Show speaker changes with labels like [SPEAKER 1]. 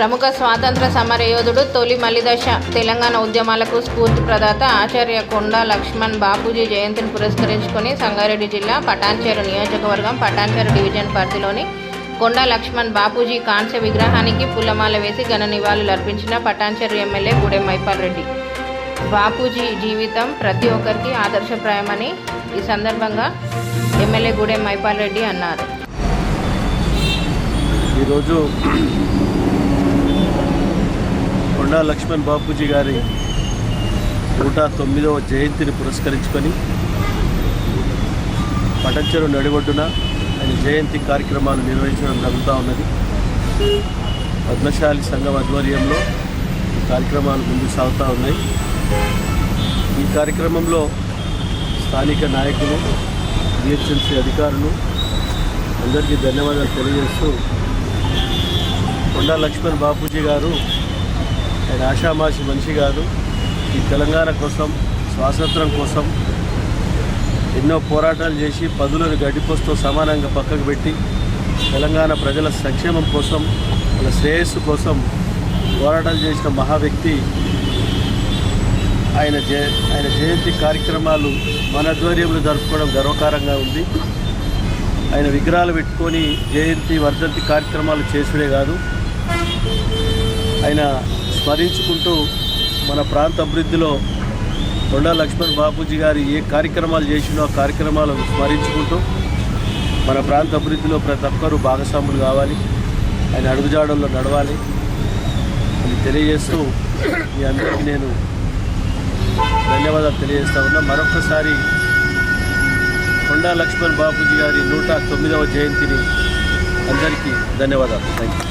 [SPEAKER 1] ప్రముఖ స్వాతంత్ర సమరయోధుడు తొలి మలిదశ తెలంగాణ ఉద్యమాలకు స్ఫూర్తి ప్రదాత ఆచార్య కొండ లక్ష్మణ్ బాపూజీ జయంతిని పురస్కరించుకొని సంగారెడ్డి జిల్లా పటాన్చేరు నియోజకవర్గం పటాన్చేరు డివిజన్ పరిధిలోని కొండ లక్ష్మణ్ బాపూజీ కాంస్య విగ్రహానికి పూలమాల వేసి ఘన నివాళులు అర్పించిన పటాన్చేరు ఎమ్మెల్యే గూడెం మైపాల్ రెడ్డి. బాపూజీ జీవితం ప్రతి ఒక్కరికి ఆదర్శప్రాయమని ఈ సందర్భంగా ఎమ్మెల్యే గూడెం మైపాల్ రెడ్డి అన్నారు.
[SPEAKER 2] ఈరోజు కొండా లక్ష్మణ్ బాపూజీ గారి నూట తొమ్మిదవ జయంతిని పురస్కరించుకొని పటంచెరు నడిబొడ్డున ఆయన జయంతి కార్యక్రమాలు నిర్వహించడం జరుగుతూ ఉన్నది. పద్మశాలి సంఘం ఆధ్వర్యంలో కార్యక్రమాలు ముందుకు సాగుతూ ఉన్నాయి. ఈ కార్యక్రమంలో స్థానిక నాయకులు జిహెచ్ఎంసీ అధికారులు అందరికీ ధన్యవాదాలు తెలియజేస్తూ కొండా లక్ష్మణ్ బాపూజీ గారు ఆయన ఆషామాషి మనిషి కాదు. ఈ తెలంగాణ కోసం స్వాతంత్రం కోసం ఎన్నో పోరాటాలు చేసి పదులను గడ్డిపోస్తూ సమానంగా పక్కకు పెట్టి తెలంగాణ ప్రజల సంక్షేమం కోసం వాళ్ళ శ్రేయస్సు కోసం పోరాటాలు చేసిన మహా వ్యక్తి ఆయన జయ ఆయన జయంతి కార్యక్రమాలు మన ఆధ్వర్యంలో జరుపుకోవడం గర్వకారంగా ఉంది. ఆయన విగ్రహాలు పెట్టుకొని జయంతి వర్ధంతి కార్యక్రమాలు చేసుడే కాదు. ఆయన స్మరించుకుంటూ మన ప్రాంత అభివృద్ధిలో కొండా లక్ష్మణ్ బాపూజీ గారు ఏ కార్యక్రమాలు చేసినో ఆ కార్యక్రమాలను స్మరించుకుంటూ మన ప్రాంత అభివృద్ధిలో ప్రతి ఒక్కరూ భాగస్వాములు కావాలి. ఆయన అడుగుజాడల్లో నడవాలి. అని తెలియజేస్తూ మీ అందరికీ నేను ధన్యవాదాలు తెలియజేస్తా ఉన్నా. మరొకసారి కొండా లక్ష్మణ్ బాపూజీ గారి నూట తొమ్మిదవ జయంతిని అందరికీ ధన్యవాదాలు. Thank you